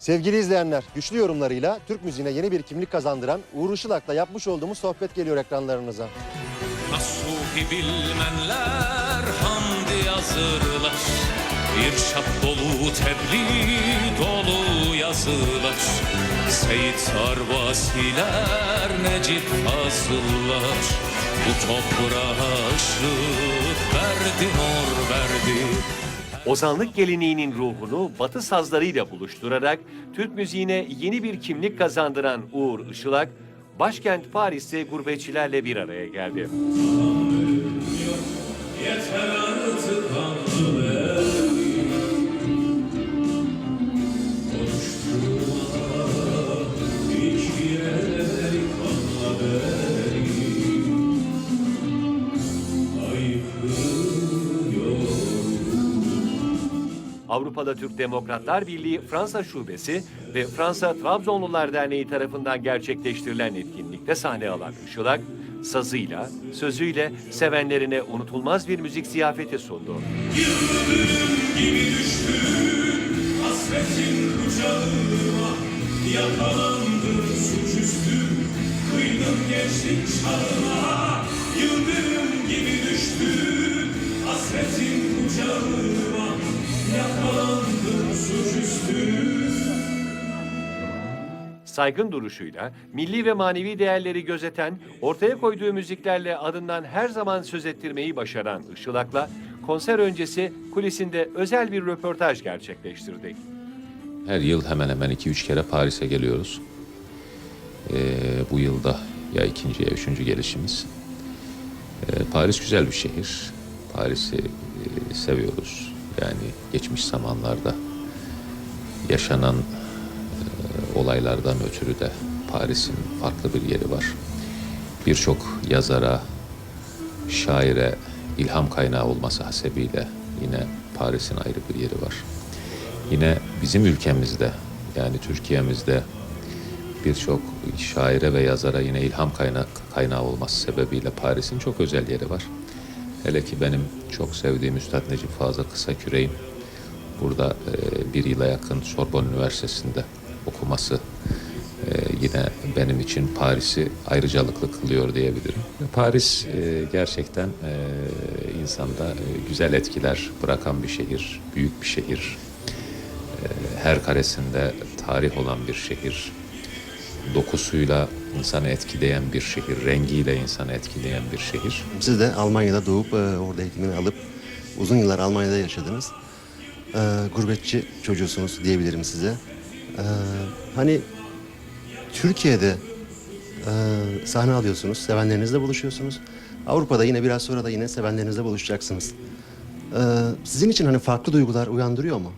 Sevgili izleyenler, güçlü yorumlarıyla Türk müziğine yeni bir kimlik kazandıran Uğur Işılak'la yapmış olduğumuz sohbet geliyor ekranlarınıza. Nasuhi bilmenler hamdi yazırlar. İrşat dolu tebliğ dolu yazılar Seyit Sarvasiler Necip Fazıllar. Bu toprağa ışık verdi nur verdi Ozanlık geleneğinin ruhunu Batı sazlarıyla buluşturarak Türk müziğine yeni bir kimlik kazandıran Uğur Işılak, başkent Paris'te gurbetçilerle bir araya geldi. Avrupa'da Türk Demokratlar Birliği Fransa Şubesi ve Fransa Trabzonlular Derneği tarafından gerçekleştirilen etkinlikte sahne alan Işılak, sazıyla, sözüyle sevenlerine unutulmaz bir müzik ziyafeti sundu. gibi hasretin kucağıma Yıldırım gibi düştüm hasretin kucağıma Saygın duruşuyla, milli ve manevi değerleri gözeten, ortaya koyduğu müziklerle adından her zaman söz ettirmeyi başaran Işılak'la konser öncesi kulisinde özel bir röportaj gerçekleştirdik. Her yıl hemen hemen 2-3 kere Paris'e geliyoruz. Ee, bu yılda ya ikinci ya üçüncü gelişimiz. Ee, Paris güzel bir şehir. Paris'i e, seviyoruz. Yani geçmiş zamanlarda yaşanan e, olaylardan ötürü de Paris'in farklı bir yeri var. Birçok yazara, şaire ilham kaynağı olması hasebiyle yine Paris'in ayrı bir yeri var. Yine bizim ülkemizde yani Türkiye'mizde birçok şaire ve yazara yine ilham kaynak kaynağı olması sebebiyle Paris'in çok özel yeri var. Hele ki benim çok sevdiğim Üstad Necip Fazıl Kısaküre'in burada e, bir yıla yakın Sorbonne Üniversitesi'nde okuması e, yine benim için Paris'i ayrıcalıklı kılıyor diyebilirim. Paris e, gerçekten insanda güzel etkiler bırakan bir şehir, büyük bir şehir. Her karesinde tarih olan bir şehir. Dokusuyla insanı etkileyen bir şehir, rengiyle insanı etkileyen bir şehir. Siz de Almanya'da doğup e, orada eğitimini alıp uzun yıllar Almanya'da yaşadınız. E, gurbetçi çocuğusunuz diyebilirim size. E, hani Türkiye'de e, sahne alıyorsunuz, sevenlerinizle buluşuyorsunuz. Avrupa'da yine biraz sonra da yine sevenlerinizle buluşacaksınız. E, sizin için hani farklı duygular uyandırıyor mu?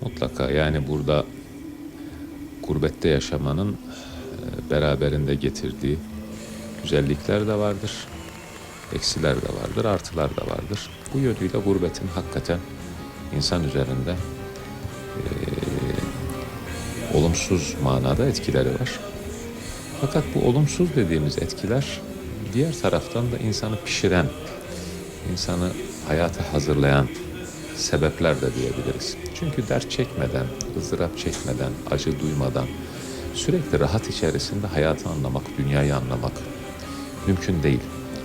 Mutlaka yani burada gurbette yaşamanın beraberinde getirdiği güzellikler de vardır, eksiler de vardır, artılar da vardır. Bu yönüyle gurbetin hakikaten insan üzerinde e, olumsuz manada etkileri var. Fakat bu olumsuz dediğimiz etkiler diğer taraftan da insanı pişiren, insanı hayata hazırlayan sebepler de diyebiliriz. Çünkü dert çekmeden, ızdırap çekmeden, acı duymadan sürekli rahat içerisinde hayatı anlamak, dünyayı anlamak mümkün değil.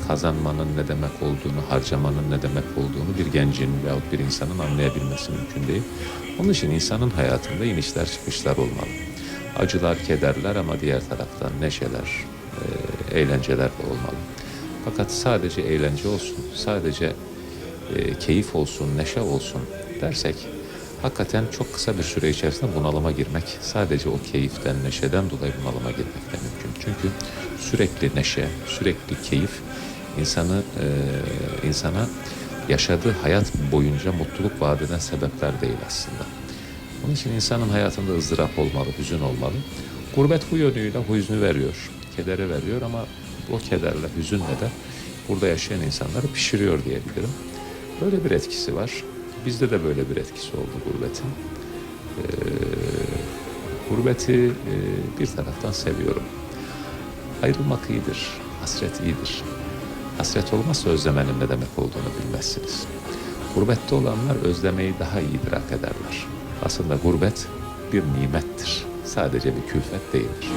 Kazanmanın ne demek olduğunu, harcamanın ne demek olduğunu bir gencin veyahut bir insanın anlayabilmesi mümkün değil. Onun için insanın hayatında inişler çıkışlar olmalı. Acılar, kederler ama diğer taraftan neşeler, eğlenceler de olmalı. Fakat sadece eğlence olsun, sadece keyif olsun, neşe olsun dersek hakikaten çok kısa bir süre içerisinde bunalıma girmek sadece o keyiften, neşeden dolayı bunalıma girmek de mümkün. Çünkü sürekli neşe, sürekli keyif insanı e, insana yaşadığı hayat boyunca mutluluk vaat eden sebepler değil aslında. Onun için insanın hayatında ızdırap olmalı, hüzün olmalı. Gurbet bu yönüyle hüznü veriyor, kederi veriyor ama o kederle, hüzünle de burada yaşayan insanları pişiriyor diyebilirim. Böyle bir etkisi var. Bizde de böyle bir etkisi oldu gurbetin. Ee, gurbeti e, bir taraftan seviyorum. Ayrılmak iyidir, hasret iyidir. Hasret olmazsa özlemenin ne demek olduğunu bilmezsiniz. Gurbette olanlar özlemeyi daha iyi idrak ederler. Aslında gurbet bir nimettir. Sadece bir külfet değildir.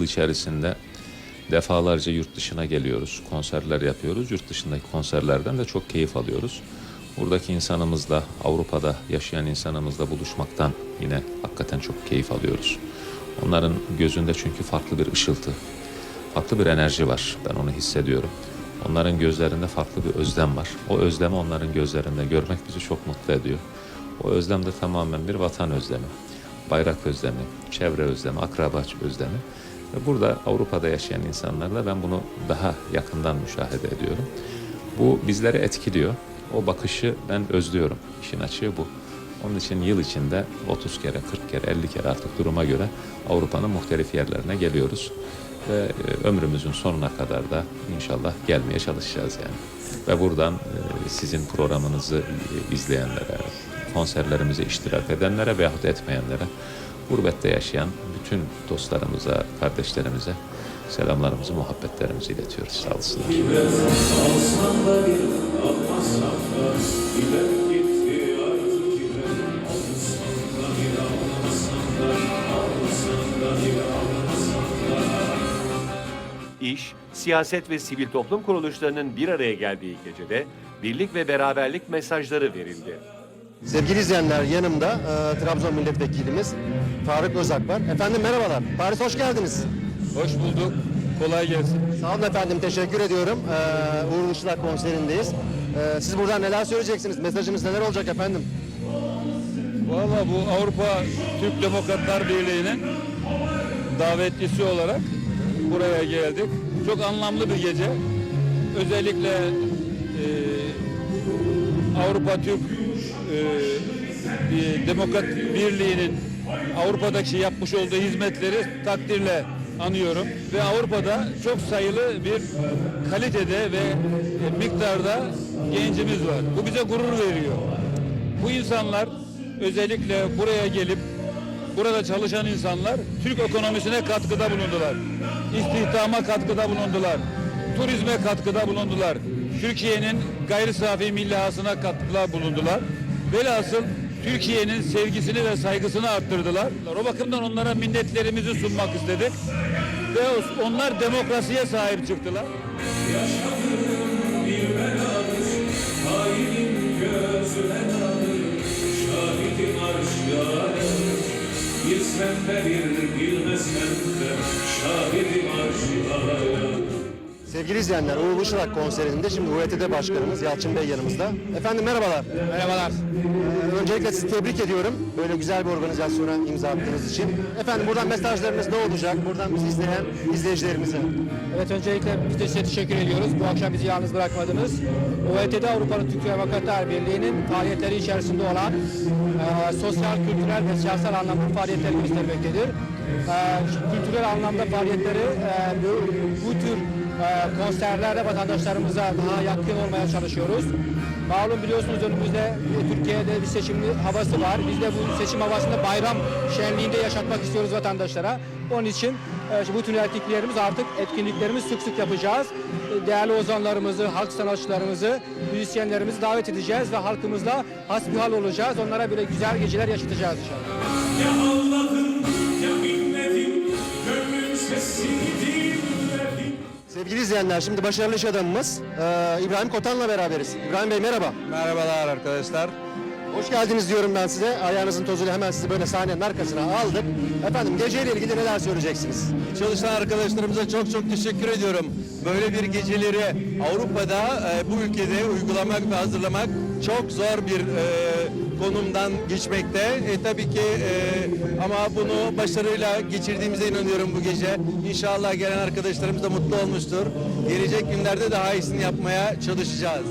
Yıl içerisinde defalarca yurt dışına geliyoruz, konserler yapıyoruz. Yurt dışındaki konserlerden de çok keyif alıyoruz. Buradaki insanımızla, Avrupa'da yaşayan insanımızla buluşmaktan yine hakikaten çok keyif alıyoruz. Onların gözünde çünkü farklı bir ışıltı, farklı bir enerji var. Ben onu hissediyorum. Onların gözlerinde farklı bir özlem var. O özlemi onların gözlerinde görmek bizi çok mutlu ediyor. O özlem de tamamen bir vatan özlemi, bayrak özlemi, çevre özlemi, akraba özlemi. Burada Avrupa'da yaşayan insanlarla ben bunu daha yakından müşahede ediyorum. Bu bizleri etkiliyor. O bakışı ben özlüyorum. İşin açığı bu. Onun için yıl içinde 30 kere, 40 kere, 50 kere artık duruma göre Avrupa'nın muhtelif yerlerine geliyoruz. Ve e, ömrümüzün sonuna kadar da inşallah gelmeye çalışacağız yani. Ve buradan e, sizin programınızı e, izleyenlere, konserlerimize iştirak edenlere veyahut etmeyenlere, gurbette yaşayan bütün dostlarımıza, kardeşlerimize selamlarımızı, muhabbetlerimizi iletiyoruz. Sağ olsunlar. İş, siyaset ve sivil toplum kuruluşlarının bir araya geldiği gecede birlik ve beraberlik mesajları verildi. Sevgili izleyenler yanımda e, Trabzon Milletvekilimiz Faruk Özak var. Efendim merhabalar. Paris hoş geldiniz. Hoş bulduk. Kolay gelsin. Sağ olun efendim teşekkür ediyorum. Ee, Uğur Işılak konserindeyiz. Ee, siz buradan neler söyleyeceksiniz? Mesajınız neler olacak efendim? Valla bu Avrupa Türk Demokratlar Birliği'nin davetlisi olarak buraya geldik. Çok anlamlı bir gece. Özellikle e, Avrupa Türk e, Demokrat Birliği'nin Avrupa'daki yapmış olduğu hizmetleri takdirle anıyorum. Ve Avrupa'da çok sayılı bir kalitede ve miktarda gencimiz var. Bu bize gurur veriyor. Bu insanlar özellikle buraya gelip burada çalışan insanlar Türk ekonomisine katkıda bulundular. İstihdama katkıda bulundular. Turizme katkıda bulundular. Türkiye'nin gayri safi milli hasına bulundular. Velhasıl Türkiye'nin sevgisini ve saygısını arttırdılar. O bakımdan onlara minnetlerimizi sunmak istedik. Ve onlar demokrasiye sahip çıktılar. Bilsen de Şahidim arşiyalet Sevgili izleyenler Uğur Işılak konserinde şimdi UET'de başkanımız Yalçın Bey yanımızda. Efendim merhabalar. Merhabalar. Ee, öncelikle sizi tebrik ediyorum. Böyle güzel bir organizasyona imza attığınız için. Efendim buradan mesajlarınız ne olacak? Buradan bizi izleyen izleyicilerimize. Evet öncelikle biz de size teşekkür ediyoruz. Bu akşam bizi yalnız bırakmadınız. OET'de Avrupa'nın Türk Demokratlar Birliği'nin faaliyetleri içerisinde olan e, sosyal, kültürel ve siyasal anlamda faaliyetleri göstermektedir. E, kültürel anlamda faaliyetleri e, bu, bu tür e, konserlerde vatandaşlarımıza daha yakın olmaya çalışıyoruz. Malum biliyorsunuz önümüzde Türkiye'de bir seçimli havası var. Biz de bu seçim havasında bayram şenliğinde yaşatmak istiyoruz vatandaşlara. Onun için e, bu tür etkinliklerimiz artık etkinliklerimizi sık sık yapacağız. E, Değerli ozanlarımızı, halk sanatçılarımızı, müzisyenlerimizi davet edeceğiz ve halkımızla hasbihal olacağız. Onlara böyle güzel geceler yaşatacağız inşallah. Ya Allah'ım Sevgili izleyenler şimdi başarılı iş adamımız e, İbrahim Kotan'la beraberiz. İbrahim Bey merhaba. Merhabalar arkadaşlar. Hoş geldiniz diyorum ben size. Ayağınızın tozuyla hemen sizi böyle sahnenin arkasına aldık. Efendim geceyle ilgili neler söyleyeceksiniz? Çalışan arkadaşlarımıza çok çok teşekkür ediyorum. Böyle bir geceleri Avrupa'da e, bu ülkede uygulamak ve hazırlamak çok zor bir e, konumdan geçmekte. E, tabii ki e, ama bunu başarıyla geçirdiğimize inanıyorum bu gece. İnşallah gelen arkadaşlarımız da mutlu olmuştur. Gelecek günlerde daha iyisini yapmaya çalışacağız.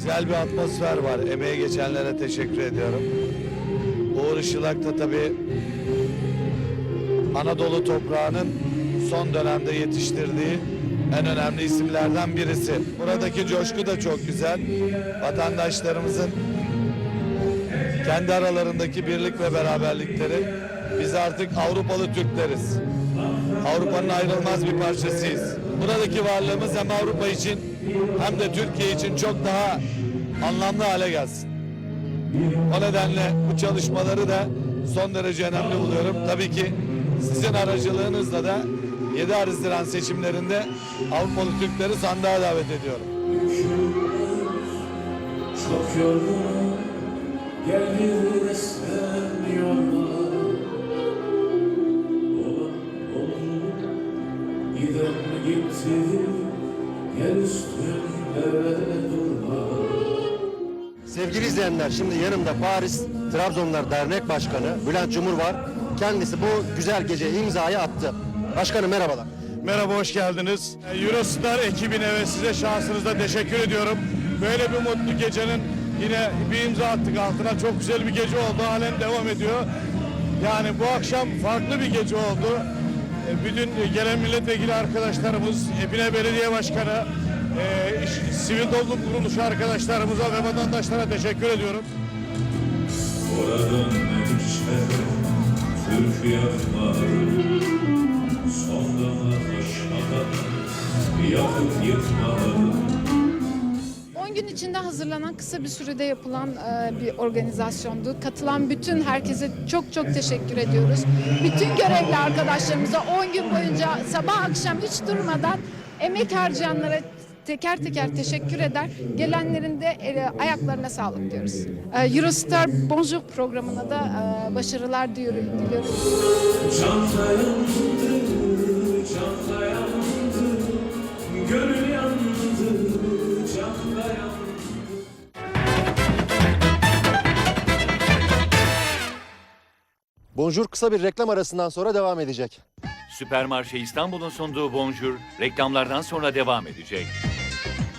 Güzel bir atmosfer var. Emeğe geçenlere teşekkür ediyorum. Uğur Işılak da tabii Anadolu toprağının son dönemde yetiştirdiği en önemli isimlerden birisi. Buradaki coşku da çok güzel. Vatandaşlarımızın kendi aralarındaki birlik ve beraberlikleri biz artık Avrupalı Türkleriz. Avrupa'nın ayrılmaz bir parçasıyız. Buradaki varlığımız hem Avrupa için hem de Türkiye için çok daha anlamlı hale gelsin. O nedenle bu çalışmaları da son derece önemli buluyorum. Tabii ki sizin aracılığınızla da 7 Haziran seçimlerinde Avrupalı Türkleri sandığa davet ediyorum. Çok yorgun geldi resmen gitti Gel üstünde durma Sevgili izleyenler şimdi yanımda Paris Trabzonlar Dernek Başkanı Bülent Cumhur var. Kendisi bu güzel gece imzayı attı. Başkanım merhabalar. Merhaba, hoş geldiniz. Eurostar ekibine ve size şahsınızda teşekkür ediyorum. Böyle bir mutlu gecenin yine bir imza attık altına. Çok güzel bir gece oldu. Halen devam ediyor. Yani bu akşam farklı bir gece oldu. E, Bütün gelen milletvekili arkadaşlarımız, Epine Belediye Başkanı, e, sivil toplum kuruluşu arkadaşlarımıza ve vatandaşlara teşekkür ediyorum. Oradan içer Türk yakmadı Son damla taşmadan Yakıp yıkmadı 10 gün içinde hazırlanan kısa bir sürede yapılan e, bir organizasyondu. Katılan bütün herkese çok çok teşekkür ediyoruz. Bütün görevli arkadaşlarımıza 10 gün boyunca sabah akşam hiç durmadan emek harcayanlara teker teker teşekkür eder. Gelenlerin de e, ayaklarına sağlık diyoruz. E, Eurostar Bonjour programına da e, başarılar yandı, can yandı Gönül Bonjour kısa bir reklam arasından sonra devam edecek. Süpermarşe İstanbul'un sunduğu Bonjour reklamlardan sonra devam edecek.